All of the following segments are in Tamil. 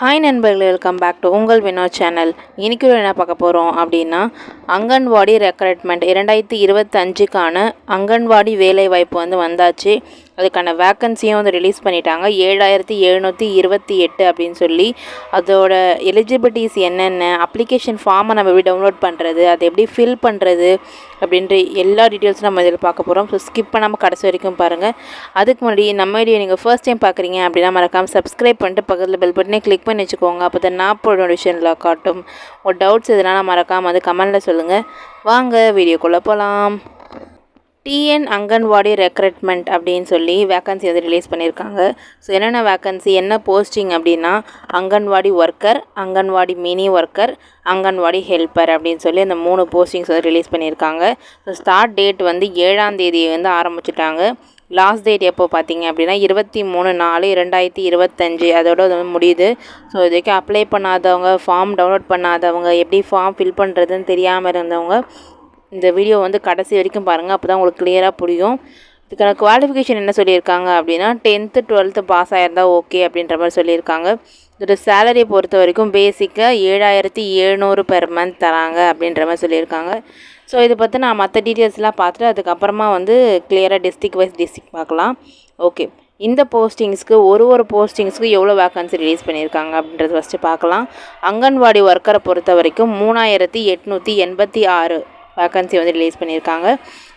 ஹாய் நண்பர்களே வெல்கம் பேக் டு உங்கள் வினோத் சேனல் இன்றைக்கி என்ன பார்க்க போகிறோம் அப்படின்னா அங்கன்வாடி ரெக்ரூட்மெண்ட் இரண்டாயிரத்தி இருபத்தஞ்சுக்கான அங்கன்வாடி வேலைவாய்ப்பு வந்து வந்தாச்சு. அதுக்கான வேக்கன்சியும் வந்து ரிலீஸ் பண்ணிட்டாங்க. ஏழாயிரத்தி எழுநூற்றி இருபத்தி எட்டு அப்படின்னு சொல்லி அதோட எலிஜிபிலிட்டிஸ் என்னென்ன அப்ளிகேஷன் ஃபார்மை நம்ம எப்படி டவுன்லோட் பண்ணுறது அதை எப்படி ஃபில் பண்ணுறது அப்படின்ற எல்லா டீட்டெயில்ஸும் நம்ம இதில் பார்க்க போகிறோம் ஸோ ஸ்கிப் பண்ணாமல் கடைசி வரைக்கும் பாருங்கள் அதுக்கு முன்னாடி நம்ம வீடியோ நீங்கள் ஃபர்ஸ்ட் டைம் பார்க்குறீங்க அப்படின்னா மறக்காமல் சப்ஸ்கிரைப் பண்ணிட்டு பக்கத்தில் பெல் பட்டனே கிளிக் பண்ணி வச்சுக்கோங்க. அப்போ தான் நான் போட நோட்டிஃபிகேஷனில் காட்டும். ஒரு டவுட்ஸ் எதுனா மறக்காமல் அது கமெண்டில் சொல்லுங்கள் வாங்க வீடியோக்குள்ளே போகலாம் டிஎன் அங்கன்வாடி ரெக்ரூட்மெண்ட் அப்படின்னு சொல்லி வேக்கன்சி வந்து ரிலீஸ் பண்ணியிருக்காங்க. ஸோ என்னென்ன வேக்கன்சி என்ன போஸ்டிங் அப்படின்னா anganwadi worker anganwadi mini worker anganwadi helper அப்படின்னு சொல்லி அந்த மூணு போஸ்டிங்ஸ் வந்து ரிலீஸ் பண்ணியிருக்காங்க. ஸோ ஸ்டார்ட் டேட் வந்து ஏழாம் தேதி வந்து ஆரம்பிச்சிட்டாங்க. லாஸ்ட் டேட் எப்போ பார்த்தீங்க அப்படின்னா இருபத்தி மூணு நாலு ரெண்டாயிரத்தி இருபத்தஞ்சி. அதோட வந்து முடியுது. ஸோ இதுக்கு அப்ளை பண்ணாதவங்க ஃபார்ம் டவுன்லோட் பண்ணாதவங்க எப்படி ஃபார்ம் ஃபில் பண்ணுறதுன்னு தெரியாமல் இருந்தவங்க இந்த வீடியோ வந்து கடைசி வரைக்கும் பாருங்கள் அப்போ தான் உங்களுக்கு கிளியராக புரியும். இதுக்கான குவாலிஃபிகேஷன் என்ன சொல்லியிருக்காங்க அப்படின்னா டென்த்து டுவெல்த்து பாஸ் ஆகிருந்தால் ஓகே அப்படின்ற மாதிரி சொல்லியிருக்காங்க. இதோட சேலரி பொறுத்த வரைக்கும் பேசிக்காக ஏழாயிரத்தி எழுநூறு பெர் மந்த் தராங்க அப்படின்ற மாதிரி சொல்லியிருக்காங்க. ஸோ இதை பற்றி நான் மற்ற டீட்டெயில்ஸ்லாம் பார்த்துட்டு அதுக்கப்புறமா வந்து கிளியராக டிஸ்ட்ரிக் வைஸ் டிஸ்ட்ரிக் பார்க்கலாம். ஓகே இந்த போஸ்டிங்ஸ்க்கு ஒரு ஒரு போஸ்டிங்ஸ்க்கு எவ்வளோ வேக்கன்சி ரிலீஸ் பண்ணியிருக்காங்க அப்படின்றத ஃபஸ்ட்டு பார்க்கலாம். அங்கன்வாடி ஒர்க்கரை பொறுத்த வரைக்கும் மூணாயிரத்தி எட்நூற்றி எண்பத்தி ஆறு வேக்கன்சி வந்து ரிலீஸ் பண்ணியிருக்காங்க.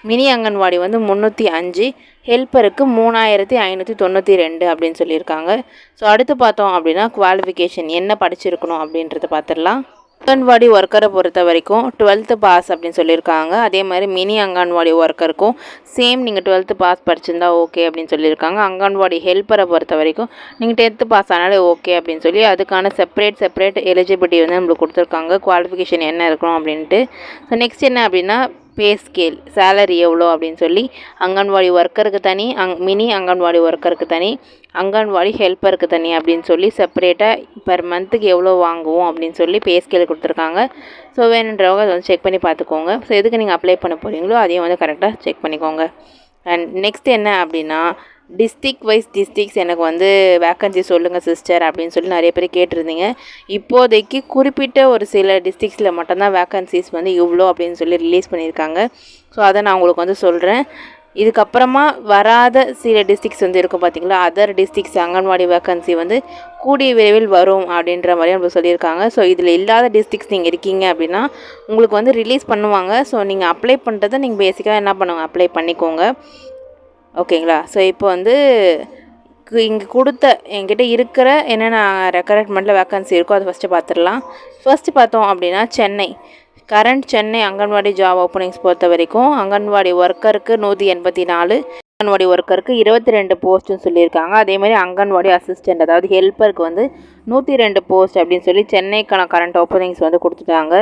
மினி அங்கன்வாடி வந்து முந்நூற்றி அஞ்சு ஹெல்ப்பருக்கு மூணாயிரத்தி ஐநூற்றி தொண்ணூற்றி ரெண்டு அப்படின்னு சொல்லியிருக்காங்க. ஸோ அடுத்து பார்த்தோம் அப்படின்னா குவாலிஃபிகேஷன் என்ன படிச்சிருக்கணும் அப்படின்றத பார்த்துடலாம். அங்கன்வாடி ஒர்க்கரை பொறுத்த வரைக்கும் டுவெல்த்து பாஸ் அப்படின்னு சொல்லியிருக்காங்க. அதே மாதிரி மினி அங்கன்வாடி ஒர்க்கருக்கும் சேம் நீங்கள் டுவெல்த்து பாஸ் படிச்சிருந்தா ஓகே அப்படின்னு சொல்லியிருக்காங்க. அங்கன்வாடி ஹெல்ப்பரை பொறுத்த வரைக்கும் நீங்கள் டென்த்து பாஸ் ஆனாலே ஓகே அப்படின்னு சொல்லி அதுக்கான செப்பரேட் செப்பரேட் எலிஜிபிலிட்டி வந்து நம்மளுக்கு கொடுத்துருக்காங்க. குவாலிஃபிகேஷன் என்ன இருக்கணும் அப்படின்ட்டு. ஸோ நெக்ஸ்ட் என்ன அப்படின்னா பே ஸ்கேல் சேலரி எவ்வளோ அப்படின்னு சொல்லி அங்கன்வாடி ஒர்க்கருக்கு தனி அங் மினி அங்கன்வாடி ஒர்க்கருக்கு தனி அங்கன்வாடி ஹெல்ப்பருக்கு தனி அப்படின்னு சொல்லி செப்பரேட்டாக பர் மந்த்துக்கு எவ்வளோ வாங்குவோம் அப்படின்னு சொல்லி பே ஸ்கேல் கொடுத்துருக்காங்க. ஸோ வேணுன்றவங்க அதை வந்து செக் பண்ணி பார்த்துக்கோங்க. ஸோ எதுக்கு நீங்கள் அப்ளை பண்ண போகிறீங்களோ அதையும் வந்து கரெக்டாக செக் பண்ணிக்கோங்க. அண்ட் நெக்ஸ்ட் என்ன அப்படின்னா டிஸ்ட்ரிக் வைஸ் டிஸ்ட்ரிக்ஸ் எனக்கு வந்து வேக்கன்சி சொல்லுங்கள் சிஸ்டர் அப்படின்னு சொல்லி நிறைய பேர் கேட்டிருந்தீங்க. இப்போதைக்கு குறிப்பிட்ட ஒரு சில டிஸ்ட்ரிக்ஸில் மட்டும்தான் வேக்கன்சிஸ் வந்து இவ்வளோ அப்படின்னு சொல்லி ரிலீஸ் பண்ணியிருக்காங்க. ஸோ அதை நான் உங்களுக்கு வந்து சொல்கிறேன் இதுக்கப்புறமா வராத சில டிஸ்ட்ரிக்ஸ் வந்து இருக்கும் பார்த்தீங்களா அதர் டிஸ்ட்ரிக்ஸ் அங்கன்வாடி வேக்கன்சி வந்து கூடிய விரைவில் வரும் அப்படின்ற மாதிரி நம்ம சொல்லியிருக்காங்க. ஸோ இதில் இல்லாத டிஸ்ட்ரிக்ஸ் நீங்கள் இருக்கீங்க அப்படின்னா உங்களுக்கு வந்து ரிலீஸ் பண்ணுவாங்க. ஸோ நீங்கள் அப்ளை பண்ணுறதை நீங்கள் பேசிக்காக என்ன பண்ணுவாங்க அப்ளை பண்ணிக்கோங்க. ஓகேங்களா? ஸோ இப்போ வந்து இங்கே கொடுத்த என்கிட்ட இருக்கிற என்னென்ன ரெக்கரெட்மெண்ட்டில் வேக்கன்சி இருக்கோ அதை ஃபஸ்ட்டு பார்த்துடலாம் ஃபஸ்ட்டு பார்த்தோம் அப்படின்னா Chennai. Current Chennai anganwadi job openings பொறுத்த வரைக்கும் அங்கன்வாடி ஒர்க்கருக்கு நூற்றி எண்பத்தி நாலு அங்கன்வாடி ஒர்க்கருக்கு இருபத்தி ரெண்டு போஸ்ட்டுன்னு சொல்லியிருக்காங்க. அதேமாதிரி அங்கன்வாடி அசிஸ்டண்ட் அதாவது ஹெல்ப்பருக்கு வந்து நூற்றி ரெண்டு போஸ்ட் அப்படின்னு சொல்லி சென்னைக்கான கரண்ட் ஓப்பனிங்ஸ் வந்து கொடுத்துட்டாங்க.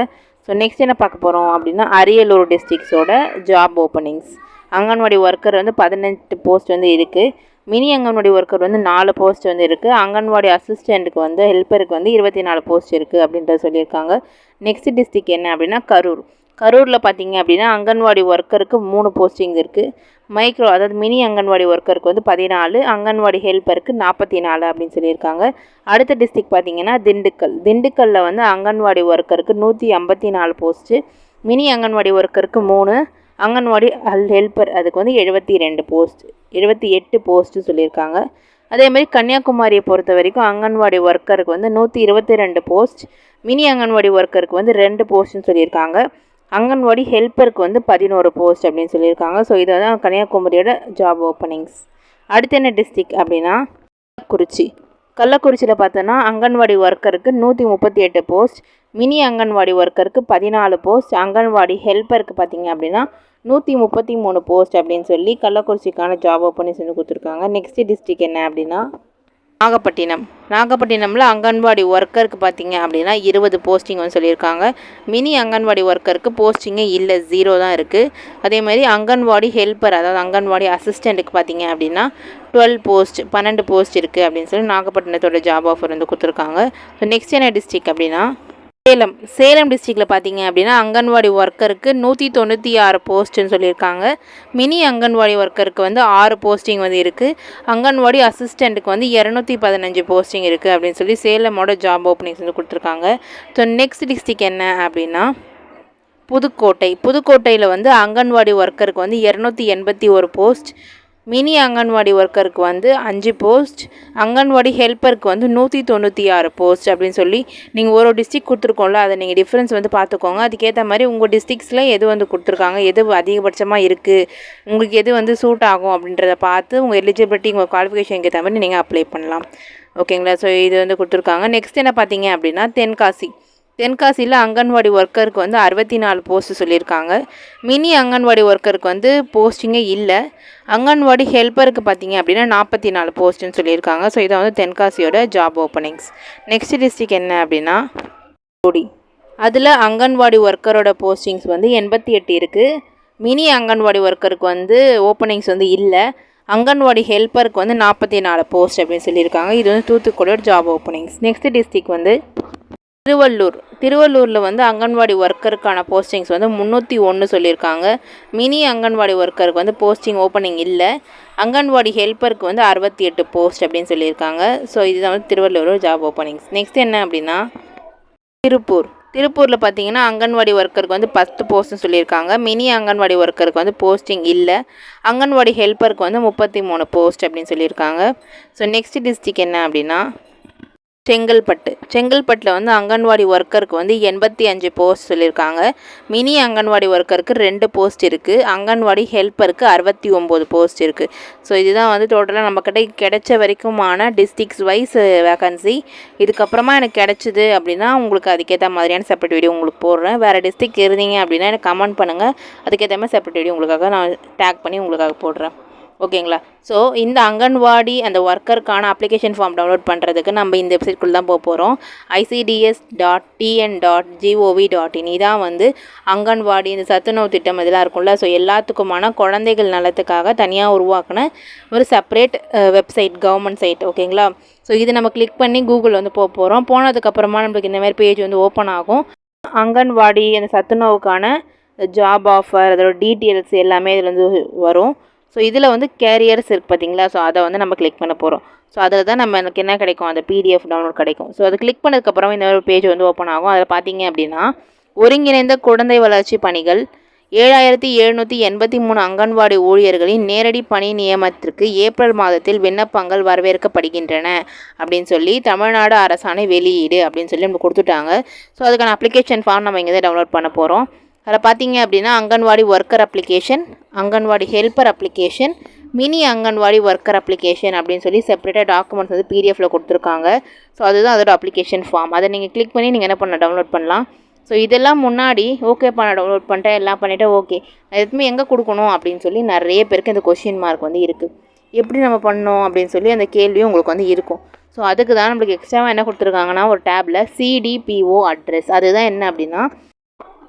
ஸோ நெக்ஸ்ட் என்ன பார்க்க போகிறோம் அப்படின்னா அரியலூர் டிஸ்ட்ரிக்ஸோட ஜாப் ஓப்பனிங்ஸ் அங்கன்வாடி ஒர்க்கர் வந்து பதினெட்டு போஸ்ட் வந்து இருக்குது மினி அங்கன்வாடி ஒர்க்கர் வந்து நாலு போஸ்ட் வந்து இருக்குது அங்கன்வாடி அசிஸ்டண்ட்டுக்கு வந்து ஹெல்ப்பருக்கு வந்து இருபத்தி நாலு போஸ்ட் இருக்குது அப்படின்றத சொல்லியிருக்காங்க. நெக்ஸ்ட் டிஸ்ட்ரிக் என்ன அப்படின்னா கரூர். கரூரில் பார்த்தீங்க அப்படின்னா அங்கன்வாடி ஒர்க்கருக்கு மூணு போஸ்டிங் இருக்குது மைக்ரோ அதாவது மினி அங்கன்வாடி ஒர்க்கருக்கு வந்து பதினாலு அங்கன்வாடி ஹெல்ப்பருக்கு நாற்பத்தி நாலு அப்படின்னு சொல்லியிருக்காங்க. அடுத்த டிஸ்ட்ரிக் பார்த்தீங்கன்னா திண்டுக்கல். திண்டுக்கல்லில் வந்து அங்கன்வாடி ஒர்க்கருக்கு நூற்றி ஐம்பத்தி நாலு போஸ்ட்டு மினி அங்கன்வாடி ஒர்க்கருக்கு மூணு அங்கன்வாடி அல் ஹெல்ப்பர் அதுக்கு வந்து எழுபத்தி ரெண்டு போஸ்ட் எழுபத்தி எட்டு போஸ்ட்டு சொல்லியிருக்காங்க. அதேமாதிரி கன்னியாகுமரியை பொறுத்த வரைக்கும் அங்கன்வாடி ஒர்க்கருக்கு வந்து நூற்றி இருபத்தி ரெண்டு போஸ்ட் மினி அங்கன்வாடி ஒர்க்கருக்கு வந்து ரெண்டு போஸ்ட்னு சொல்லியிருக்காங்க. அங்கன்வாடி ஹெல்ப்பருக்கு வந்து பதினோரு போஸ்ட் அப்படின்னு சொல்லியிருக்காங்க. ஸோ இதை தான் கன்னியாகுமரியோட ஜாப் ஓப்பனிங்ஸ் அடுத்து என்ன டிஸ்ட்ரிக் அப்படின்னா குறிச்சி கள்ளக்குறிச்சியில் பார்த்தோன்னா அங்கன்வாடி ஒர்க்கருக்கு நூற்றி முப்பத்தி எட்டு போஸ்ட் மினி அங்கன்வாடி ஒர்க்கருக்கு பதினாலு போஸ்ட் அங்கன்வாடி ஹெல்ப்பருக்கு பார்த்தீங்க அப்படின்னா நூற்றி முப்பத்தி மூணு போஸ்ட் அப்படின்னு சொல்லி கள்ளக்குறிச்சிக்கான ஜாப் ஓப்பனிங் செஞ்சு கொடுத்துருக்காங்க. நெக்ஸ்ட் டிஸ்ட்ரிக் என்ன அப்படின்னா? நாகப்பட்டினம். நாகப்பட்டினமில் அங்கன்வாடி ஒர்க்கருக்கு பார்த்தீங்க அப்படின்னா இருபது போஸ்டிங் வந்து சொல்லியிருக்காங்க. மினி அங்கன்வாடி ஒர்க்கருக்கு போஸ்டிங்கே இல்லை ஜீரோ தான் இருக்குது அதே மாதிரி அங்கன்வாடி ஹெல்ப்பர் அதாவது அங்கன்வாடி அசிஸ்டண்ட்டுக்கு பார்த்தீங்க அப்படின்னா டுவெல் போஸ்ட் பன்னெண்டு போஸ்ட் இருக்குது அப்படின்னு சொல்லி நாகப்பட்டினத்தோட ஜாப் ஆஃபர் வந்து கொடுத்துருக்காங்க. ஸோ நெக்ஸ்ட் என்ன டிஸ்ட்ரிக் அப்படின்னா சேலம் சேலம் டிஸ்ட்ரிக்டில் பார்த்தீங்க அப்படின்னா அங்கன்வாடி ஒர்க்கருக்கு நூற்றி தொண்ணூற்றி ஆறு போஸ்ட்டுன்னு சொல்லியிருக்காங்க. மினி அங்கன்வாடி ஒர்க்கருக்கு வந்து ஆறு போஸ்டிங் வந்து இருக்குது அங்கன்வாடி அசிஸ்டண்ட்டுக்கு வந்து இரநூத்தி பதினஞ்சு போஸ்டிங் இருக்குது அப்படின்னு சொல்லி சேலமோட ஜாப் ஓப்பனிங்ஸ் வந்து கொடுத்துருக்காங்க. ஸோ நெக்ஸ்ட் டிஸ்ட்ரிக் என்ன அப்படின்னா புதுக்கோட்டை. புதுக்கோட்டையில் வந்து அங்கன்வாடி ஒர்க்கருக்கு வந்து இரநூத்தி எண்பத்தி ஒரு போஸ்ட் மினி அங்கன்வாடி ஒர்க்கருக்கு வந்து அஞ்சு போஸ்ட் அங்கன்வாடி ஹெல்ப்பருக்கு வந்து நூற்றி தொண்ணூற்றி ஆறு போஸ்ட் அப்படின்னு சொல்லி நீங்கள் ஒரு டிஸ்ட்ரிக் கொடுத்துருக்கோம்ல அதை நீங்கள் டிஃப்ரென்ஸ் வந்து பார்த்துக்கோங்க. அதுக்கேற்ற மாதிரி உங்கள் டிஸ்ட்ரிக்ஸில் எது வந்து கொடுத்துருக்காங்க எது அதிகபட்சமாக இருக்குது உங்களுக்கு எது வந்து சூட் ஆகும் அப்படின்றத பார்த்து உங்கள் எலிஜிபிலிட்டி உங்கள் குவாலிஃபிகேஷனுக்கு ஏற்ற மாதிரி நீங்கள் அப்ளை பண்ணலாம். ஓகேங்களா ஸோ இது வந்து கொடுத்துருக்காங்க. நெக்ஸ்ட் என்ன பார்த்தீங்க அப்படின்னா தென்காசி. தென்காசியில் அங்கன்வாடி ஒர்க்கருக்கு வந்து அறுபத்தி நாலு போஸ்ட்டு சொல்லியிருக்காங்க. மினி அங்கன்வாடி ஒர்க்கருக்கு வந்து போஸ்டிங்கே இல்லை. அங்கன்வாடி ஹெல்ப்பருக்கு பார்த்தீங்க அப்படின்னா நாற்பத்தி நாலு போஸ்ட்டுன்னு சொல்லியிருக்காங்க. ஸோ இதை வந்து தென்காசியோட ஜாப் ஓப்பனிங்ஸ் நெக்ஸ்ட் டிஸ்ட்ரிக் என்ன அப்படின்னா? தூத்துக்குடி அதில் அங்கன்வாடி ஒர்க்கரோட போஸ்டிங்ஸ் வந்து எண்பத்தி எட்டு இருக்குது மினி அங்கன்வாடி ஒர்க்கருக்கு வந்து ஓப்பனிங்ஸ் வந்து இல்லை. அங்கன்வாடி ஹெல்ப்பருக்கு வந்து நாற்பத்தி நாலு போஸ்ட் அப்படின்னு சொல்லியிருக்காங்க. இது வந்து தூத்துக்குடியோட ஜாப் ஓப்பனிங்ஸ் நெக்ஸ்ட் டிஸ்ட்ரிக் வந்து திருவள்ளூர். திருவள்ளூரில் வந்து அங்கன்வாடி ஒர்க்கருக்கான போஸ்டிங்ஸ் வந்து முந்நூற்றி ஒன்று சொல்லியிருக்காங்க. மினி அங்கன்வாடி ஒர்க்கருக்கு வந்து போஸ்டிங் ஓப்பனிங் இல்லை. அங்கன்வாடி ஹெல்ப்பருக்கு வந்து அறுபத்தி எட்டு போஸ்ட் அப்படின்னு சொல்லியிருக்காங்க. ஸோ இதுதான் வந்து திருவள்ளூர் ஜாப் ஓப்பனிங்ஸ் நெக்ஸ்ட் என்ன அப்படின்னா திருப்பூர். திருப்பூரில் பார்த்தீங்கன்னா அங்கன்வாடி ஒர்க்கருக்கு வந்து பத்து போஸ்ட்னு சொல்லியிருக்காங்க. மினி அங்கன்வாடி ஒர்க்கருக்கு வந்து போஸ்டிங் இல்லை. அங்கன்வாடி ஹெல்ப்பருக்கு வந்து முப்பத்தி மூணு போஸ்ட் அப்படின்னு சொல்லியிருக்காங்க. ஸோ நெக்ஸ்ட் டிஸ்ட்ரிக் என்ன அப்படின்னா செங்கல்பட்டு. செங்கல்பட்டில் வந்து அங்கன்வாடி ஒர்க்கருக்கு வந்து எண்பத்தி அஞ்சு போஸ்ட் சொல்லியிருக்காங்க. மினி அங்கன்வாடி ஒர்க்கருக்கு ரெண்டு போஸ்ட் இருக்குது அங்கன்வாடி ஹெல்ப்பருக்கு அறுபத்தி ஒம்பது போஸ்ட் இருக்குது ஸோ இதுதான் வந்து டோட்டலாக நம்மக்கிட்ட கிடைச்ச வரைக்குமான டிஸ்ட்ரிக்ஸ் வைஸ் வேகன்சி இதுக்கப்புறமா எனக்கு கிடச்சிது அப்படின்னா உங்களுக்கு அதுக்கேற்ற மாதிரியான செப்பரேட் வீடியோ உங்களுக்கு போடுறேன். வேறு டிஸ்ட்ரிக் இருந்தீங்க அப்படின்னா எனக்கு கமெண்ட் பண்ணுங்கள் அதுக்கேற்ற மாதிரி செப்பரேட் வீடியோ உங்களுக்காக நான் டேக் பண்ணி உங்களுக்காக போடுறேன். ஓகேங்களா? ஸோ இந்த அங்கன்வாடி அந்த ஒர்க்கருக்கான அப்ளிகேஷன் ஃபார்ம் டவுன்லோட் பண்ணுறதுக்கு நம்ம இந்த வெப்சைட்குள்ளே தான் போக போகிறோம் ICDS dot TN dot GOV dot in இதான் வந்து அங்கன்வாடி இந்த சத்துணவு திட்டம் இதெல்லாம் இருக்கும்ல. ஸோ எல்லாத்துக்குமான குழந்தைகள் நலத்துக்காக தனியாக உருவாக்கின ஒரு செப்பரேட் வெப்சைட் கவர்மெண்ட் சைட் ஓகேங்களா? ஸோ இது நம்ம கிளிக் பண்ணி கூகுள் வந்து போக போகிறோம் போனதுக்கப்புறமா நம்மளுக்கு இந்தமாதிரி பேஜ் வந்து ஓப்பன் ஆகும். அங்கன்வாடி அந்த சத்துணவுக்கான ஜாப் ஆஃபர் அதோட டீட்டெயில்ஸ் எல்லாமே இதில் வந்து வரும். ஸோ இதில் வந்து கேரியர்ஸ் இருக்குது பார்த்தீங்களா ஸோ அதை வந்து நம்ம கிளிக் பண்ண போகிறோம் ஸோ அதில் தான் நம்ம எனக்கு என்ன கிடைக்கும்? அந்த பிடிஎஃப் டவுன்லோட் கிடைக்கும். ஸோ அதை கிளிக் பண்ணதுக்கப்புறம் இந்த ஒரு பேஜ் வந்து ஓப்பன் ஆகும். அதில் பார்த்தீங்க அப்படின்னா ஒருங்கிணைந்த குழந்தை வளர்ச்சி பணிகள் ஏழாயிரத்தி எழுநூற்றி எண்பத்தி மூணு அங்கன்வாடி ஊழியர்களின் நேரடி பணி நியமனத்திற்கு ஏப்ரல் மாதத்தில் விண்ணப்பங்கள் வரவேற்கப்படுகின்றன அப்படின்னு சொல்லி தமிழ்நாடு அரசாணை வெளியீடு அப்படின்னு சொல்லி நம்ம கொடுத்துட்டாங்க. ஸோ அதுக்கான அப்ளிகேஷன் ஃபார்ம் நம்ம இங்கே தான் டவுன்லோட் பண்ண போகிறோம் அதில் பார்த்தீங்க அப்படின்னா anganwadi worker application anganwadi helper application mini anganwadi worker application அப்படின்னு சொல்லி செப்பரேட்டாக டாக்குமெண்ட்ஸ் வந்து பிடிஎஃப்பில் கொடுத்துருக்காங்க. ஸோ அதுதான் அதோட அப்ளிகேஷன் ஃபார்ம் அதை நீங்கள் கிளிக் பண்ணி நீங்கள் என்ன பண்ண டவுன்லோட் பண்ணலாம். ஸோ இதெல்லாம் முன்னாடி ஓகே பண்ண டவுன்லோட் பண்ணிட்டேன் எல்லாம் பண்ணிவிட்டு ஓகே எதுவுமே எங்கே கொடுக்கணும் அப்படின்னு சொல்லி நிறைய பேருக்கு இந்த கொஷின் மார்க் வந்து இருக்குது எப்படி நம்ம பண்ணோம் அப்படின்னு சொல்லி அந்த கேள்வியும் உங்களுக்கு வந்து இருக்கும். ஸோ அதுக்கு தான் நம்மளுக்கு எக்ஸ்ட்ராவாக என்ன கொடுத்துருக்காங்கன்னா ஒரு டேப்பில் சிடிபிஓ அட்ரஸ் அதுதான் என்ன அப்படின்னா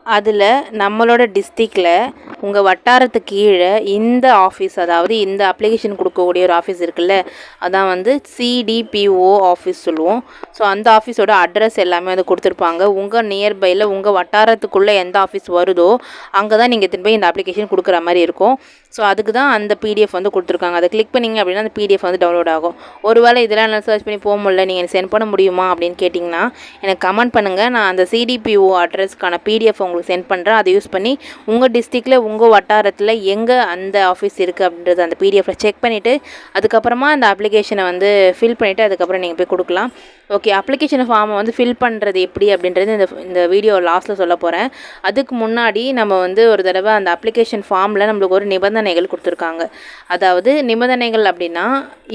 அதில் நம்மளோட டிஸ்ட்ரிக்டில் உங்கள் வட்டாரத்துக்கு கீழே இந்த ஆஃபீஸ் அதாவது இந்த அப்ளிகேஷன் கொடுக்கக்கூடிய ஒரு ஆஃபீஸ் இருக்குல்ல அதான் வந்து சிடிபிஓ ஆஃபீஸ் சொல்லுவோம். ஸோ அந்த ஆஃபீஸோட அட்ரஸ் எல்லாமே வந்து கொடுத்துருப்பாங்க. உங்கள் நியர்பையில் உங்கள் வட்டாரத்துக்குள்ளே எந்த ஆஃபீஸ் வருதோ அங்கே தான் நீங்கள் திரும்ப இந்த அப்ளிகேஷன் கொடுக்குற மாதிரி இருக்கும். ஸோ அதுக்கு தான் அந்த பிடிஎஃப் வந்து கொடுத்துருக்காங்க. அதை கிளிக் பண்ணிங்க அப்படின்னா அந்த பிடிஎஃப் வந்து டவுன்லோட் ஆகும். ஒருவேளை இதெல்லாம் நான் சர்ச் பண்ணி போக முடியல நீங்கள் சென்ட் பண்ண முடியுமா அப்படின்னு கேட்டிங்கன்னா எனக்கு கமெண்ட் பண்ணுங்கள் நான் அந்த சிடிபிஓ அட்ரஸ்க்கான பிடிஎஃப் உங்களுக்கு சென்ட் பண்ணுறேன் அதை யூஸ் பண்ணி உங்கள் டிஸ்ட்ரிக்டில் உங்கள் வட்டாரத்தில் எங்கே அந்த ஆஃபீஸ் இருக்குது அப்படின்றது அந்த பிடிஎஃப்பில் செக் பண்ணிவிட்டு அதுக்கப்புறமா அந்த அப்ளிகேஷனை வந்து ஃபில் பண்ணிவிட்டு அதுக்கப்புறம் நீங்கள் போய் கொடுக்கலாம். ஓகே அப்ளிகேஷன் ஃபார்மை வந்து ஃபில் பண்ணுறது எப்படி அப்படின்றது இந்த இந்த வீடியோ லாஸ்ட்டில் சொல்ல போகிறேன் அதுக்கு முன்னாடி நம்ம வந்து ஒரு தடவை அந்த அப்ளிகேஷன் ஃபார்மில் நம்மளுக்கு ஒரு நிபந்தனை நிபந்தனைகள் கொடுத்துருக்காங்க. அதாவது நிபந்தனைகள் அப்படின்னா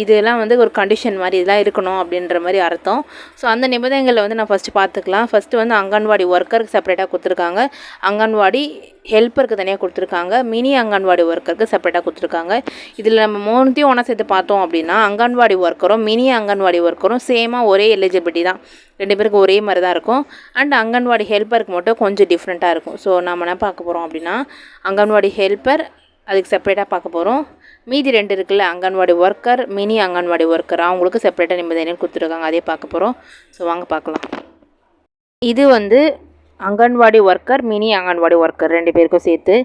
இதெல்லாம் வந்து ஒரு கண்டிஷன் மாதிரி இதெல்லாம் இருக்கணும் அப்படின்ற மாதிரி அர்த்தம். ஸோ அந்த நிபந்தனைகளை வந்து நான் ஃபஸ்ட்டு பார்த்துக்கலாம். ஃபஸ்ட்டு வந்து அங்கன்வாடி ஒர்க்கருக்கு செப்பரேட்டாக கொடுத்துருக்காங்க. அங்கன்வாடி ஹெல்ப்பருக்கு தனியாக கொடுத்துருக்காங்க. மினி அங்கன்வாடி ஒர்க்கருக்கு செப்பரேட்டாக கொடுத்துருக்காங்க. இதில் நம்ம மூணுத்தையும் ஒன்றா சேர்த்து பார்த்தோம் அப்படின்னா அங்கன்வாடி ஒர்க்கரும் மினி அங்கன்வாடி ஒர்க்கரும் சேமாக ஒரே எலிஜிபிலிட்டி தான். ரெண்டு பேருக்கும் ஒரே மாதிரி தான் இருக்கும். அண்ட் அங்கன்வாடி ஹெல்ப்பருக்கு மட்டும் கொஞ்சம் டிஃப்ரெண்ட்டாக இருக்கும். ஸோ நம்ம என்ன பார்க்க போகிறோம் அப்படின்னா அங்கன்வாடி ஹெல்ப்பர் அதுக்கு செப்பரேட்டாக பார்க்க போகிறோம் மீதி ரெண்டு இருக்குல்ல anganwadi worker mini anganwadi worker அவங்களுக்கு செப்பரேட்டாக நிம்மதியான கொடுத்துருக்காங்க. அதே பார்க்க போகிறோம் ஸோ வாங்க பார்க்கலாம். இது வந்து anganwadi worker mini anganwadi worker ரெண்டு பேருக்கும் சேர்த்து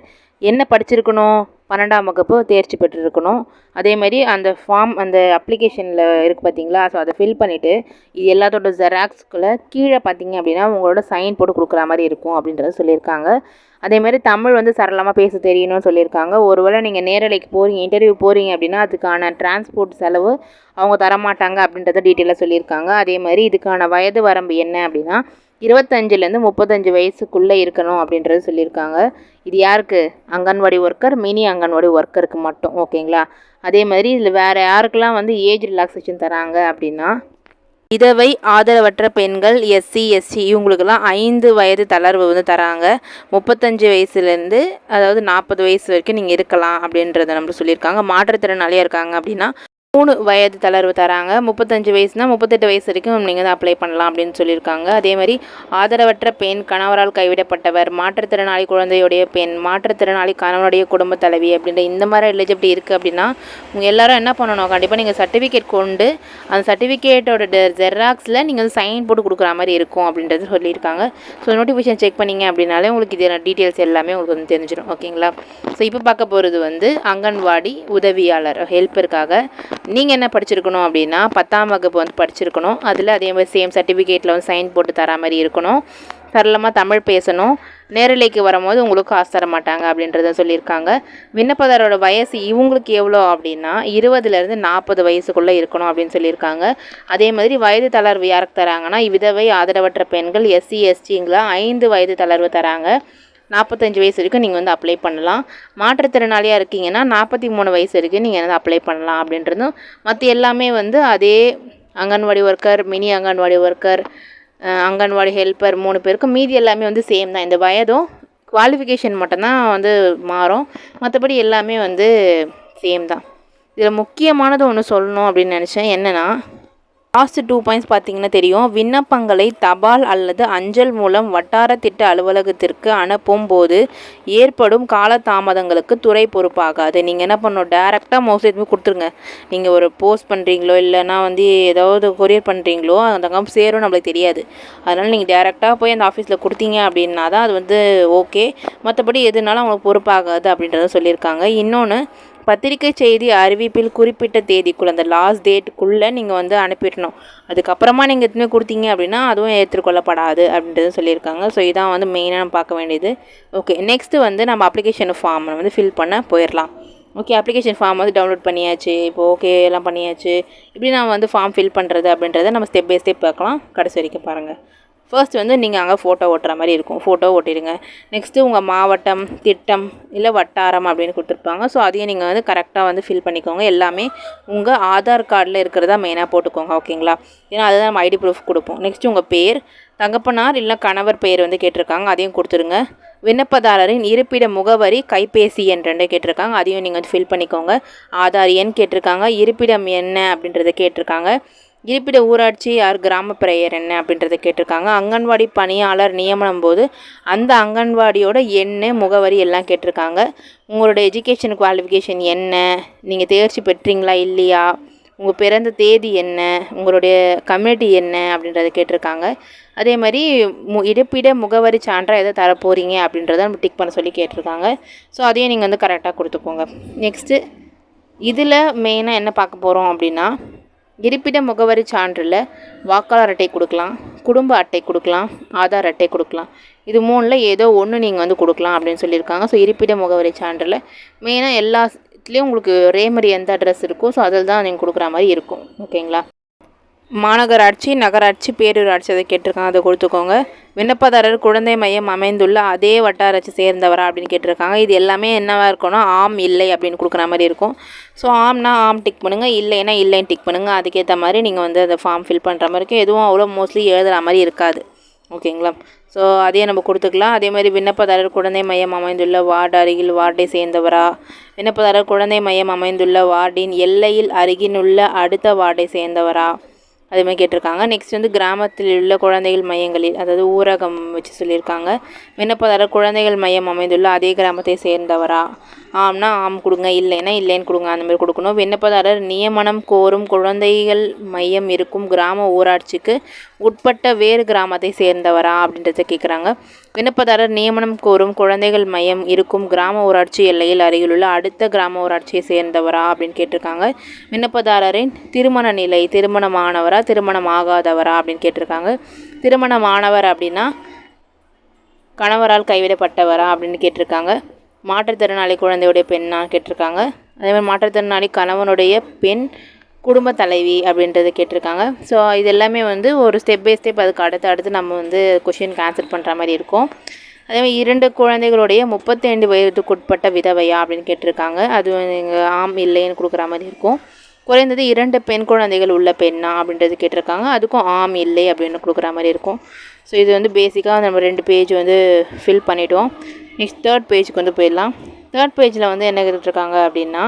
என்ன படிச்சிருக்கணும்? பன்னெண்டாம் வகுப்பு தேர்ச்சி பெற்றிருக்கணும். அதேமாதிரி அந்த ஃபார்ம் அந்த அப்ளிகேஷனில் இருக்குது பார்த்தீங்களா ஸோ அதை ஃபில் பண்ணிவிட்டு இது எல்லாத்தோட ஜெராக்ஸ்குள்ளே கீழே பார்த்தீங்க அப்படின்னா உங்களோட சைன் போட்டு கொடுக்குற மாதிரி இருக்கும் அப்படின்றத சொல்லியிருக்காங்க. அதே மாதிரி தமிழ் வந்து சரளமாக பேச தெரியணும்னு சொல்லியிருக்காங்க. ஒருவேளை நீங்கள் நேரலைக்கு போகிறீங்க இன்டர்வியூ போகிறீங்க அப்படின்னா அதுக்கான டிரான்ஸ்போர்ட் செலவு அவங்க தரமாட்டாங்க அப்படின்றத டீட்டெயிலாக சொல்லியிருக்காங்க. அதே மாதிரி இதுக்கான வயது வரம்பு என்ன அப்படின்னா இருபத்தஞ்சிலேருந்து முப்பத்தஞ்சு வயசுக்குள்ளே இருக்கணும் அப்படின்றது சொல்லியிருக்காங்க. இது யாருக்கு? அங்கன்வாடி ஒர்க்கர் மினி அங்கன்வாடி ஒர்க்கருக்கு மட்டும் ஓகேங்களா? அதே மாதிரி இதில் வேறு யாருக்கெல்லாம் வந்து ஏஜ் ரிலாக்ஸேஷன் தராங்க அப்படின்னா விதவை ஆதரவற்ற பெண்கள் எஸ்சி எஸ்சி இவங்களுக்கெல்லாம் ஐந்து வயது தளர்வு வந்து தராங்க. முப்பத்தஞ்சு வயசுலேருந்து அதாவது நாற்பது வயசு வரைக்கும் நீங்கள் இருக்கலாம் அப்படின்றத நம்ம சொல்லியிருக்காங்க. மாற்றுத்திறனாளியாக இருக்காங்க அப்படின்னா மூணு வயது தளர்வு தராங்க. முப்பத்தஞ்சு வயசுனா முப்பத்தெட்டு வயசு வரைக்கும் நீங்கள் தான் அப்ளை பண்ணலாம் அப்படின்னு சொல்லியிருக்காங்க. அதே மாதிரி ஆதரவற்ற பெண் கணவரால் கைவிடப்பட்டவர் மாற்றுத்திறனாளி குழந்தையுடைய பெண் மாற்றுத்திறனாளி கணவனுடைய குடும்ப தலைவி அப்படின்ற இந்த மாதிரி எலிஜிபிலிட்டி இருக்குது அப்படின்னா உங்கள் எல்லாரும் என்ன பண்ணணும்? கண்டிப்பாக நீங்கள் சர்டிஃபிகேட் கொண்டு அந்த சர்டிஃபிகேட்டோட ஜெராக்ஸில் நீங்கள் வந்து சைன் போட்டு கொடுக்குற மாதிரி இருக்கும் அப்படின்றது சொல்லியிருக்காங்க. ஸோ நோட்டிஃபிகேஷன் செக் பண்ணிங்க அப்படின்னாலே உங்களுக்கு இதில் டீட்டெயில்ஸ் எல்லாமே உங்களுக்கு வந்து தெரிஞ்சிடும் ஓகேங்களா ஸோ இப்போ பார்க்க போகிறது வந்து அங்கன்வாடி உதவியாளர் ஹெல்ப்பருக்காக நீங்கள் என்ன படிச்சிருக்கணும் அப்படின்னா பத்தாம் வகுப்பு வந்து படிச்சிருக்கணும். அதில் அதே மாதிரி சேம் சர்டிஃபிகேட்டில் வந்து சைன் போட்டு தர மாதிரி இருக்கணும். சரளமாக தமிழ் பேசணும். நேரலைக்கு வரும்போது உங்களுக்கு காசு தர மாட்டாங்க அப்படின்றத சொல்லியிருக்காங்க. விண்ணப்பதாரோட வயசு இவங்களுக்கு எவ்வளோ அப்படின்னா இருபதுலேருந்து நாற்பது வயசுக்குள்ளே இருக்கணும் அப்படின்னு சொல்லியிருக்காங்க. அதே மாதிரி வயது தளர்வு யாருக்கு தராங்கன்னா விதவை ஆதரவற்ற பெண்கள் எஸ்சி எஸ்டிங்களா ஐந்து வயது தளர்வு தராங்க. நாற்பத்தஞ்சு வயசு வரைக்கும் நீங்கள் வந்து அப்ளை பண்ணலாம். மாற்றுத்திறனாளியாக இருக்கீங்கன்னா நாற்பத்தி மூணு வயசு வரைக்கும் நீங்கள் வந்து அப்ளை பண்ணலாம் அப்படின்றதும் மற்ற எல்லாமே வந்து அதே anganwadi worker mini anganwadi worker anganwadi helper மூணு பேருக்கும் மீதி எல்லாமே வந்து சேம் தான். இந்த வயதும் குவாலிஃபிகேஷன் மட்டும்தான் வந்து மாறும். மற்றபடி எல்லாமே வந்து சேம் தான். இதில் முக்கியமானது ஒன்று சொல்லணும் அப்படின்னு நினச்சேன். என்னென்னா லாஸ்ட் டூ பாயிண்ட்ஸ் பார்த்தீங்கன்னா தெரியும். விண்ணப்பங்களை தபால் அல்லது அஞ்சல் மூலம் வட்டார திட்ட அலுவலகத்திற்கு அனுப்பும் போது ஏற்படும் காலதாமதங்களுக்கு துறை பொறுப்பாகாது. நீங்கள் என்ன பண்ணணும்? டேரெக்டாக மோஸ்ட்லி எதுவுமே கொடுத்துருங்க. நீங்கள் ஒரு போஸ்ட் பண்ணுறீங்களோ இல்லைனா வந்து ஏதாவது கொரியர் பண்ணுறீங்களோ அந்த கம்ப் சேரும் நம்மளுக்கு தெரியாது. அதனால் நீங்கள் டேரெக்டாக போய் அந்த ஆஃபீஸில் கொடுத்தீங்க அப்படின்னா தான் அது வந்து ஓகே மற்றபடி எதுனாலும் அவங்களுக்கு பொறுப்பாகாது அப்படின்றத சொல்லியிருக்காங்க. இன்னொன்று பத்திரிக்கை செய்தி அறிவிப்பில் குறிப்பிட்ட தேதிக்குள்ளே அந்த லாஸ்ட் டேட்டுக்குள்ளே நீங்கள் வந்து அனுப்பிடணும். அதுக்கப்புறமா நீங்கள் எத்தனை கொடுத்தீங்க அப்படின்னா அதுவும் ஏற்றுக்கொள்ளப்படாது அப்படின்றது சொல்லியிருக்காங்க. ஸோ இதான் வந்து மெயினாக நம்ம பார்க்க வேண்டியது. ஓகே நெக்ஸ்ட்டு வந்து நம்ம அப்ளிகேஷன் ஃபார்ம் வந்து ஃபில் பண்ண போயிடலாம். ஓகே அப்ளிகேஷன் ஃபார்ம் வந்து டவுன்லோட் பண்ணியாச்சு. இப்போ ஓகே எல்லாம் பண்ணியாச்சு. இப்படி நான் வந்து ஃபார்ம் ஃபில் பண்ணுறது அப்படின்றத நம்ம ஸ்டெப் பை ஸ்டெப் பார்க்கலாம். கடைசி வரைக்கும் பாருங்கள் ஃபர்ஸ்ட் வந்து நீங்கள் அங்கே ஃபோட்டோ ஓட்டுற மாதிரி இருக்கும். ஃபோட்டோ ஓட்டிடுங்க. நெக்ஸ்ட்டு உங்கள் மாவட்டம் திட்டம் இல்லை வட்டாரம் அப்படின்னு கொடுத்துருப்பாங்க. ஸோ அதையும் நீங்கள் வந்து கரெக்டாக வந்து ஃபில் பண்ணிக்கோங்க. எல்லாமே உங்கள் ஆதார் கார்டில் இருக்கிறதா மெயினாக போட்டுக்கோங்க. ஓகேங்களா ஏன்னா அதுதான் நம்ம ஐடி ப்ரூஃப் கொடுப்போம். நெக்ஸ்ட்டு உங்கள் பேர் தகப்பனார் இல்லை கணவர் பெயர் வந்து கேட்டிருக்காங்க. அதையும் கொடுத்துருங்க. விண்ணப்பதாரரின் இருப்பிட முகவரி கைபேசி எண் ரெண்டு கேட்டிருக்காங்க. அதையும் நீங்கள் வந்து ஃபில் பண்ணிக்கோங்க. ஆதார் எண் கேட்டிருக்காங்க. இருப்பிடம் என்ன அப்படின்றத கேட்டிருக்காங்க. இருப்பிட ஊராட்சி யார் கிராம பிரேயர் என்ன அப்படின்றத கேட்டிருக்காங்க. அங்கன்வாடி பணியாளர் நியமனம் போது அந்த அங்கன்வாடியோட என்ன முகவரி எல்லாம் கேட்டிருக்காங்க. உங்களோட எஜுகேஷன் குவாலிஃபிகேஷன் என்ன? நீங்கள் தேர்ச்சி பெற்றீங்களா இல்லையா? உங்கள் பிறந்த தேதி என்ன? உங்களுடைய கம்யூனிட்டி என்ன? அப்படின்றத கேட்டிருக்காங்க. அதே மாதிரி மு இருப்பிட முகவரி சான்றாக எதை தர போகிறீங்க அப்படின்றத நம்ம டிக் பண்ண சொல்லி கேட்டிருக்காங்க. ஸோ அதையும் நீங்கள் வந்து கரெக்டாக கொடுத்துக்கோங்க. நெக்ஸ்ட்டு இதில் மெயினாக என்ன பார்க்க போகிறோம் அப்படின்னா இருப்பிட முகவரி சான்றில் வாக்காளர் அட்டை கொடுக்கலாம் குடும்ப அட்டை கொடுக்கலாம் ஆதார் அட்டை கொடுக்கலாம். இது மூணில் ஏதோ ஒன்று நீங்கள் வந்து கொடுக்கலாம் அப்படின்னு சொல்லியிருக்காங்க. ஸோ இருப்பிட முகவரி சான்றில் மெயினாக எல்லாத்துலேயும் உங்களுக்கு ரேமரி எந்த அட்ரஸ் இருக்கோ ஸோ அதில் தான் நீங்கள் கொடுக்குற மாதிரி இருக்கும். ஓகேங்களா மாநகராட்சி நகராட்சி பேரூராட்சி அதை கேட்டிருக்காங்க. அதை கொடுத்துக்கோங்க. விண்ணப்பதாரர் குழந்தை மையம் அமைந்துள்ள அதே வட்டாராட்சி சேர்ந்தவரா அப்படின்னு கேட்டிருக்காங்க. இது எல்லாமே என்னவாக இருக்கணும்? ஆம் இல்லை அப்படின்னு கொடுக்குற மாதிரி இருக்கும். ஸோ ஆம்னா ஆம் டிக் பண்ணுங்கள் இல்லைன்னா இல்லைன்னு டிக் பண்ணுங்கள் அதுக்கேற்ற மாதிரி நீங்கள் வந்து அந்த ஃபார்ம் ஃபில் பண்ணுற மாதிரி இருக்கும். எதுவும் அவ்வளோ மோஸ்ட்லி எழுதுகிற மாதிரி இருக்காது. ஓகேங்களா? ஸோ அதையே நம்ம கொடுத்துக்கலாம். அதே மாதிரி விண்ணப்பதாரர் குழந்தை மையம் அமைந்துள்ள வார்டு அருகில் வார்டை சேர்ந்தவரா? விண்ணப்பதாரர் குழந்தை மையம் அமைந்துள்ள வார்டின் எல்லையில் அருகினுள்ள அடுத்த வார்டை சேர்ந்தவரா? அதே மாதிரி கேட்டிருக்காங்க. நெக்ஸ்ட் வந்து கிராமத்தில் உள்ள குழந்தைகள் மையங்களில் அதாவது ஊரகம் வச்சு சொல்லியிருக்காங்க. விண்ணப்பதாரர் குழந்தைகள் மையம் அமைந்துள்ள அதே கிராமத்தை சேர்ந்தவரா? ஆம்னா ஆம் கொடுங்க இல்லைன்னா இல்லைன்னு கொடுங்க அந்த மாதிரி கொடுக்கணும். விண்ணப்பதாரர் நியமனம் கோரும் குழந்தைகள் மையம் இருக்கும் கிராம ஊராட்சிக்கு உட்பட்ட வேறு கிராமத்தை சேர்ந்தவரா அப்படின்றத கேட்குறாங்க விண்ணப்பதாரர் நியமனம் கோரும் குழந்தைகள் மையம் இருக்கும் கிராம ஊராட்சி எல்லையில் அருகிலுள்ள அடுத்த கிராம ஊராட்சியை சேர்ந்தவரா அப்படின்னு கேட்டிருக்காங்க. விண்ணப்பதாரரின் திருமண நிலை திருமணமானவரா திருமணம் ஆகாதவரா அப்படின்னு கேட்டிருக்காங்க. திருமணமானவர் அப்படின்னா கணவரால் கைவிடப்பட்டவரா அப்படின்னு கேட்டிருக்காங்க. மாற்றுத்திறனாளி குழந்தையுடைய பெண்ணா கேட்டிருக்காங்க. அதே மாதிரி மாற்றுத்திறனாளி கணவனுடைய பெண் குடும்ப தலைவி அப்படின்றது கேட்டிருக்காங்க. ஸோ இது எல்லாமே வந்து ஒரு ஸ்டெப் பை ஸ்டெப் அதுக்கு அடுத்து அடுத்து நம்ம வந்து கொஷினுக்கு ஆன்சர் பண்ணுற மாதிரி இருக்கும். அதே மாதிரி இரண்டு குழந்தைகளுடைய முப்பத்தைந்து வயதுக்குட்பட்ட விதவையா அப்படின்னு கேட்டிருக்காங்க. அது நீங்கள் ஆம் இல்லைன்னு கொடுக்குற மாதிரி இருக்கும். குறைந்தது இரண்டு பெண் குழந்தைகள் உள்ள பெண்ணா அப்படின்றது கேட்டிருக்காங்க. அதுக்கும் ஆம் இல்லை அப்படின்னு கொடுக்குற மாதிரி இருக்கும். ஸோ இது வந்து பேசிக்காக நம்ம ரெண்டு பேஜ் வந்து ஃபில் பண்ணிவிடுவோம் நெக்ஸ்ட் தேர்ட் பேஜுக்கு வந்து போயிடலாம். தேர்ட் பேஜில் வந்து என்ன கேட்டிருக்காங்க அப்படின்னா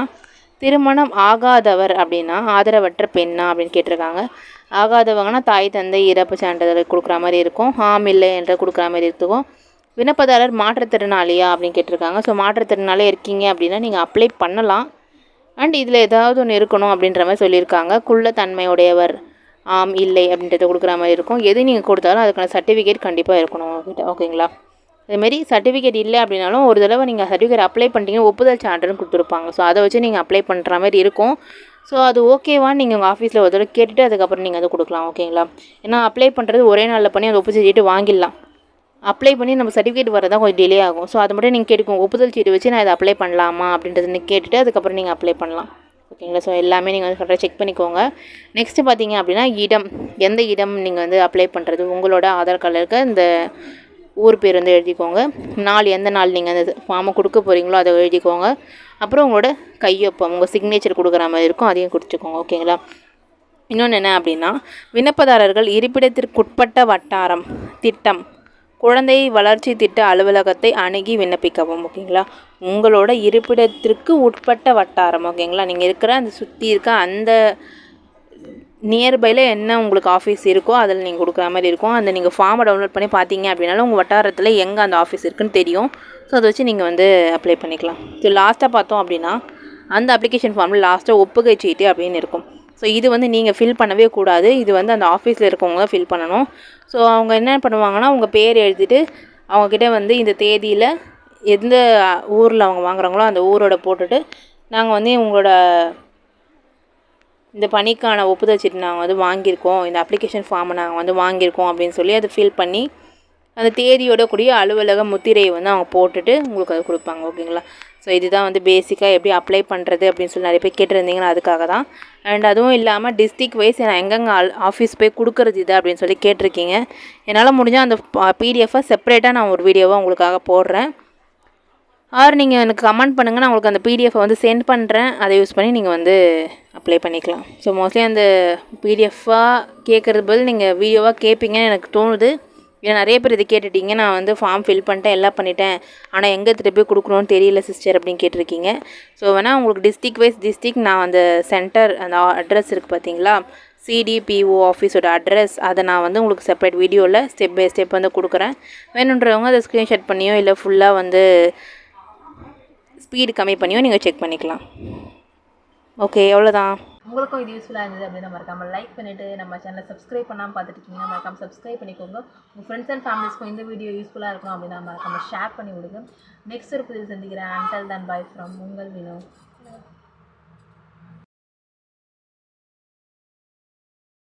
திருமணம் ஆகாதவர் அப்படின்னா ஆதரவற்ற பெண்ணா அப்படின்னு கேட்டிருக்காங்க. ஆகாதவங்கன்னா தாய் தந்தை இறப்பு சான்றிதழ் கொடுக்குற மாதிரி இருக்கும். ஆம் இல்லை என்ற கொடுக்குற மாதிரி இருக்கும். விண்ணப்பதாரர் மாற்றுத்திறனாளியா அப்படின்னு கேட்டிருக்காங்க. ஸோ மாற்றுத்திறனாளியாக இருக்கீங்க அப்படின்னா நீங்கள் அப்ளை பண்ணலாம். அண்ட் இதில் ஏதாவது ஒன்று இருக்கணும் அப்படின்ற மாதிரி சொல்லியிருக்காங்க. குள்ள தன்மையுடையவர் ஆம் இல்லை அப்படின்றத கொடுக்குற மாதிரி இருக்கும். எது நீங்கள் கொடுத்தாலும் அதுக்கான சர்டிஃபிகேட் கண்டிப்பாக இருக்கணும் ஓகேங்களா இதுமாரி சர்டிஃபிகேட் இல்லை அப்படின்னாலும் ஒரு தடவை நீங்கள் சர்டிஃபிகேட் அப்ளை பண்ணிட்டீங்கன்னா ஒப்புதல் சான்றுன்னு கொடுத்துருப்பாங்க. ஸோ அதை வச்சு நீங்கள் அப்ளை பண்ணுற மாதிரி இருக்கும். ஸோ அது ஓகேவான்னு நீங்கள் உங்கள் ஆஃபீஸில் ஒரு தடவை கேட்டுட்டு அதுக்கப்புறம் நீங்கள் அதை கொடுக்கலாம் ஓகேங்களா ஏன்னா அப்ளை பண்ணுறது ஒரே நாளில் பண்ணி அந்த ஒப்புதல் சீட்டு வாங்கிடலாம். அப்ளை பண்ணி நம்ம சர்டிஃபிகேட் வரதான் கொஞ்சம் டிலே ஆகும். ஸோ அது மட்டும் நீங்கள் கேட்டுக்கோங்க. ஒப்புதல் சீட்டு வச்சு நான் இதை அப்ளை பண்ணலாமா அப்படின்றத நீங்கள் கேட்டுட்டு அதுக்கப்புறம் நீங்கள் அப்ளை பண்ணலாம். ஓகேங்களா ஸோ எல்லாமே நீங்கள் வந்து கரெக்டாக செக் பண்ணிக்கோங்க. நெக்ஸ்ட்டு பார்த்தீங்க அப்படின்னா இடம். எந்த இடம் நீங்கள் வந்து அப்ளை பண்ணுறது உங்களோட ஆதார் கார்டில் இருக்க இந்த ஊர் பேர் வந்து எழுதிக்கோங்க. நாள் எந்த நாள் நீங்கள் அந்த ஃபார்மை கொடுக்க போகிறீங்களோ அதை எழுதிக்கோங்க. அப்புறம் உங்களோட கையொப்பம் உங்கள் சிக்னேச்சர் கொடுக்குற மாதிரி இருக்கும் அதையும் கொடுத்துக்கோங்க ஓகேங்களா? இன்னொன்று என்ன அப்படின்னா விண்ணப்பதாரர்கள் இருப்பிடத்திற்குட்பட்ட வட்டாரம் திட்டம் குழந்தை வளர்ச்சி திட்ட அலுவலகத்தை அணுகி விண்ணப்பிக்கவும் ஓகேங்களா? உங்களோட இருப்பிடத்திற்கு உட்பட்ட வட்டாரம் ஓகேங்களா? நீங்கள் இருக்கிற அந்த சுற்றி இருக்க அந்த நியர்பையில் என்ன உங்களுக்கு ஆஃபீஸ் இருக்கோ அதில் நீங்கள் கொடுக்குற மாதிரி இருக்கும். அந்த நீங்கள் ஃபார்மை டவுன்லோட் பண்ணி பார்த்தீங்க அப்படின்னாலும் உங்கள் வட்டாரத்தில் எங்கே அந்த ஆஃபீஸ் இருக்குன்னு தெரியும். ஸோ அதை வச்சு நீங்கள் வந்து அப்ளை பண்ணிக்கலாம். ஸோ லாஸ்ட்டாக பார்த்தோம் அப்படின்னா அந்த அப்ளிகேஷன் ஃபார்மில் லாஸ்ட்டாக ஒப்புகை சீட்டு அப்படின்னு இருக்கும். ஸோ இது வந்து நீங்கள் ஃபில் பண்ணவே கூடாது. இது வந்து அந்த ஆஃபீஸில் இருக்கவங்க ஃபில் பண்ணணும். ஸோ அவங்க என்ன பண்ணுவாங்கன்னா உங்கள் பேர் எழுதிட்டு அவங்கக்கிட்ட வந்து இந்த தேதியில் எந்த ஊரில் அவங்க வாங்குறாங்களோ அந்த ஊரோட போட்டுட்டு நாங்கள் வந்து உங்களோட இந்த பணிக்கான ஒப்புதல் சீட்டு நாங்கள் வந்து வாங்கியிருக்கோம். இந்த அப்ளிகேஷன் ஃபார்மை நாங்கள் வந்து வாங்கியிருக்கோம் அப்படின்னு சொல்லி அதை ஃபில் பண்ணி அந்த தேதியோட கூடிய அலுவலக முத்திரையை வந்து அவங்க போட்டுட்டு உங்களுக்கு அது கொடுப்பாங்க. ஓகேங்களா ஸோ இதுதான் வந்து பேசிக்காக எப்படி அப்ளை பண்ணுறது அப்படின்னு சொல்லி நிறைய பேர் கேட்டிருந்தீங்கன்னா அதுக்காக தான். அண்ட் அதுவும் இல்லாமல் டிஸ்ட்ரிக் வைஸ் நான் எங்கெங்கே ஆஃபீஸ் போய் கொடுக்குறது இது அப்படின்னு சொல்லி கேட்டிருக்கீங்க. என்னால் முடிஞ்சால் அந்த பிடிஎஃபை செப்பரேட்டாக நான் ஒரு வீடியோவாக உங்களுக்காக போடுறேன். ஆர் நீங்கள் எனக்கு கமெண்ட் பண்ணுங்கள் நான் உங்களுக்கு அந்த பிடிஎஃப் வந்து சென்ட் பண்ணுறேன் அதை யூஸ் பண்ணி நீங்கள் வந்து அப்ளை பண்ணிக்கலாம். ஸோ மோஸ்ட்லி அந்த பிடிஎஃபாக கேட்குறது பதில் நீங்கள் வீடியோவாக கேட்பீங்கன்னு எனக்கு தோணுது. ஏன்னா நிறைய பேர் இதை கேட்டுட்டீங்க. நான் வந்து ஃபார்ம் ஃபில் பண்ணிட்டேன் எல்லாம் பண்ணிட்டேன். ஆனால் எங்கே எடுத்துகிட்டு போய் கொடுக்கணும்னு தெரியல சிஸ்டர் அப்படின்னு கேட்டிருக்கீங்க. ஸோ வேணால் உங்களுக்கு டிஸ்ட்ரிக் வைஸ் டிஸ்ட்ரிக் நான் அந்த சென்டர் அந்த அட்ரஸ் இருக்குது பார்த்தீங்களா? சிடிபிஓ ஆஃபீஸோட அட்ரஸ் அதை நான் வந்து உங்களுக்கு செப்பரேட் வீடியோவில் ஸ்டெப் பை ஸ்டெப் வந்து கொடுக்குறேன். வேணுன்றவங்க அதை ஸ்க்ரீன்ஷாட் பண்ணியோ இல்லை ஃபுல்லாக வந்து ஸ்பீடு கம்மி பண்ணியும் நீங்கள் செக் பண்ணிக்கலாம். ஓகே எவ்வளோதான் உங்களுக்கும் இது யூஸ்ஃபுல்லாக இருந்தது அப்படின்னு மறக்காமல் லைக் பண்ணிவிட்டு நம்ம சேனலை சப்ஸ்கிரைப் பண்ணாமல் பார்த்துட்டு இருக்கீங்கன்னா மறக்காமல் சப்ஸ்கிரைப் பண்ணிக்கோங்க. உங்கள் ஃப்ரெண்ட்ஸ் அண்ட் ஃபேமிலிஸ்க்கும் இந்த வீடியோ யூஸ்ஃபுல்லாக இருக்கும் அப்படின்னா மறக்காமல் ஷேர் பண்ணி விடுங்க. நெக்ஸ்ட் ஒரு புதிய சந்திக்கிறேன். அண்டல் தன் பாய் ஃப்ரம் உங்கள் வினோ